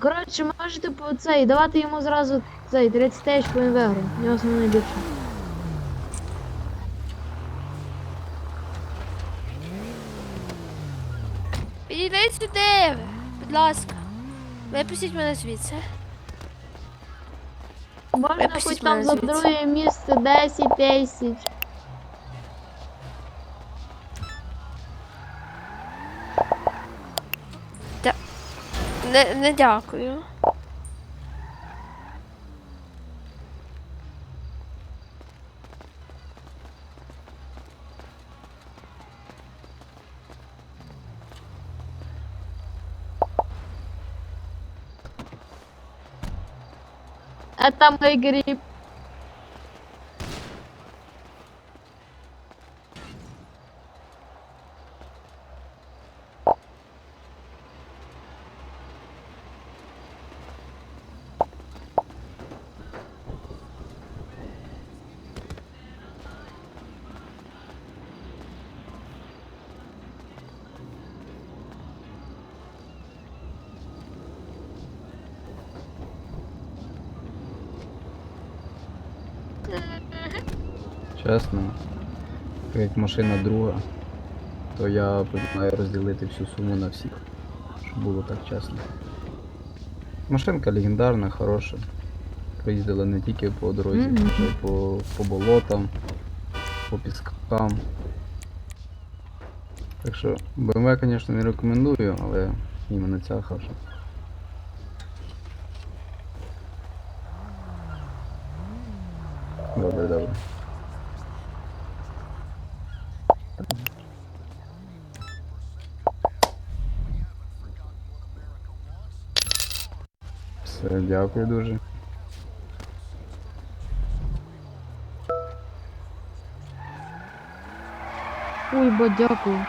Коротше, можете по цей, давати йому зразу цей 30 тисяч по він виграє. У нього саме найбільше. Підійдіть сюди, будь ласка. Випустіть мене звідси. Можна хоч там за друге місце 10 тисяч. Не, не дякую. Это мой гриб. Чесно, як машина друга, то я маю розділити всю суму на всіх, щоб було так чесно. Машинка легендарна, хороша. Проїздила не тільки по дорозі, Мгм. а й по, по болотам, по піскам. Так що BMW, звісно, не рекомендую, але іменно ця хороша. Добре, добре. Все, дякую дуже. Ой, бо дякую.